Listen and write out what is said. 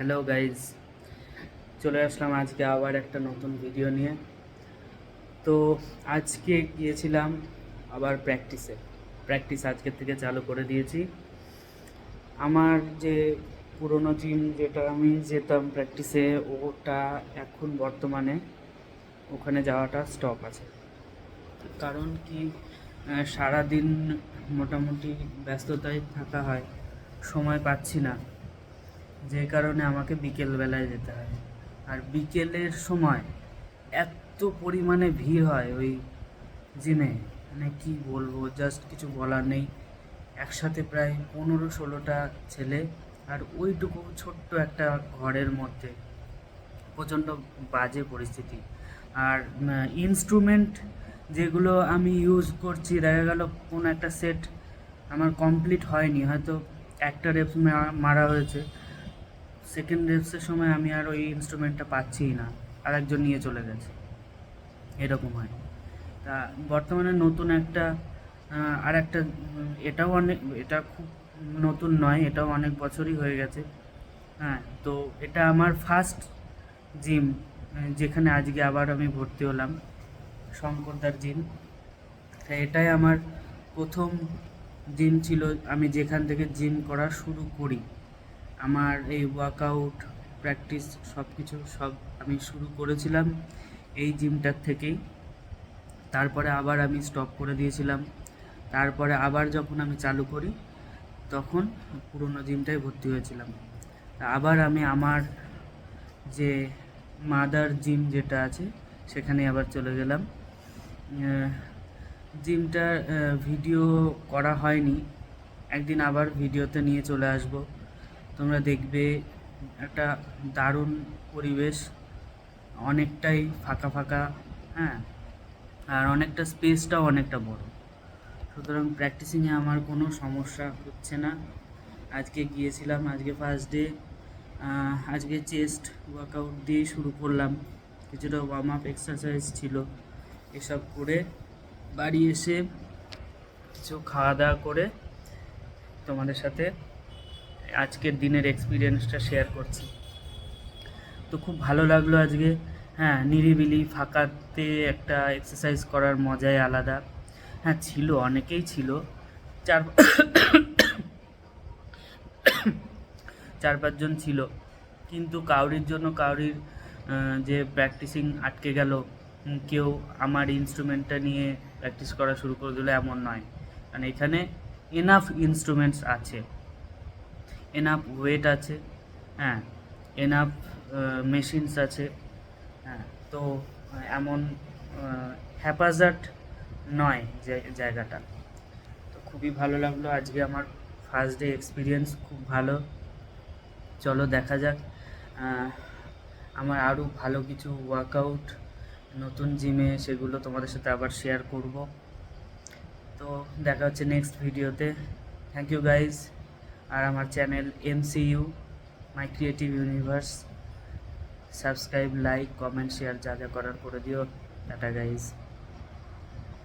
Hello guys চলে আসলাম আজকে আবার একটা নতুন ভিডিও নিয়ে। তো আজকে গিয়েছিলাম আবার প্র্যাকটিসে প্র্যাকটিস আজকের থেকে চালু করে দিয়েছি। আমার যে পুরনো জিম যেটা আমি যেতাম প্র্যাকটিসে ওটা এখন বর্তমানে ওখানে যাওয়াটা স্টপ আছে। কারণ কি সারাদিন মোটামুটি ব্যস্ততায় থাকা হয়, সময় পাচ্ছি না। যে কারণে আমাকে বিকেলবেলায় যেতে হয়। আর বিকেলের সময় এত পরিমাণে ভিড় হয় ওই জিমে। মানে কি বলব জাস্ট কিছু বলার নেই। একসাথে প্রায় পনেরো ষোলোটা ছেলে আর ওইটুকু ছোট্ট একটা ঘরের মধ্যে। প্রচণ্ড বাজে পরিস্থিতি। আর ইনস্ট্রুমেন্ট যেগুলো আমি ইউজ করছি, দেখা গেল কোনো একটা সেট আমার কমপ্লিট হয়নি। হয়তো একটা রেপ মারা হয়েছে। সেকেন্ড রেপসের সময় আমি আর ওই ইনস্ট্রুমেন্টটা পাচ্ছিই না। আর একজন নিয়ে চলে গেছে। এরকম হয়। তা বর্তমানে নতুন একটা আর একটা এটাও অনেক, এটা খুব নতুন নয়, এটাও অনেক বছরই হয়ে গেছে। হ্যাঁ তো এটা আমার ফার্স্ট জিম যেখানে আজকে আবার আমি ভর্তি হলাম, শঙ্করদার জিম এটাই আমার প্রথম জিম ছিল। আমি যেখান থেকে জিম করা শুরু করি। আমার এই ওয়ার্কআউট প্র্যাকটিস সব কিছু সব আমি শুরু করেছিলাম এই জিমটার থেকেই। তারপরে আবার আমি স্টপ করে দিয়েছিলাম। তারপরে আবার যখন আমি চালু করি, তখন পুরনো জিমটায় ভর্তি হয়েছিলাম। আবার আমি আমার যে মাদার জিম যেটা আছে সেখানে আবার চলে গেলাম। জিমটার ভিডিও করা হয়নি। একদিন আবার ভিডিওতে নিয়ে চলে আসব। তোমরা দেখবে একটা দারুণ পরিবেশ, অনেকটাই ফাঁকা ফাঁকা হ্যাঁ? আর অনেকটা স্পেসটাও অনেকটা বড়। সুতরাং প্র্যাকটিসিংয়ে আমার কোনো সমস্যা হচ্ছে না। আজকে গিয়েছিলাম, আজকে ফার্স্ট ডে আজকে চেস্ট ওয়ার্কআউট দিয়ে শুরু করলাম। কিছুটা ওয়ার্ম আপ এক্সারসাইজ ছিল, এসব করে বাড়ি এসে কিছু খাওয়া দাওয়া করে তোমাদের সাথে আজকের দিনের এক্সপিরিয়েন্সটা শেয়ার করছি। তো খুব ভালো লাগল আজকে। হ্যাঁ নিরিবিলি, ফাঁকাতে একটা এক্সারসাইজ করার মজাই আলাদা। হ্যাঁ ছিল, অনেকেই ছিল। চার চার পাঁচজন ছিল। কিন্তু কাউরির জন্য কাউরির যে প্র্যাকটিসিং আটকে গেল কেউ আমার ইনস্ট্রুমেন্টটা নিয়ে প্র্যাকটিস করা শুরু করে দিল, এমন নয়। কারণ এখানে এনাফ ইনস্ট্রুমেন্টস আছে। এনাফ ওয়েট আছে হ্যাঁ এনাফ মেশিনস আছে হ্যাঁ তো এমন হ্যাপাজার্ট নয় জায়গাটা। তো খুবই ভালো লাগল আজকে আমার ফার্স্ট ডে এক্সপিরিয়েন্স খুব ভালো। চলো দেখা যাক আমার আরও ভালো কিছু ওয়ার্কআউট নতুন জিমে সেগুলো তোমাদের সাথে আবার শেয়ার করব। তো দেখা হচ্ছে নেক্সট ভিডিওতে থ্যাংক ইউ গাইজ আর আমার channel MCU, my creative universe. Subscribe, like, comment, share যা যা করার করে দিও। Tata guys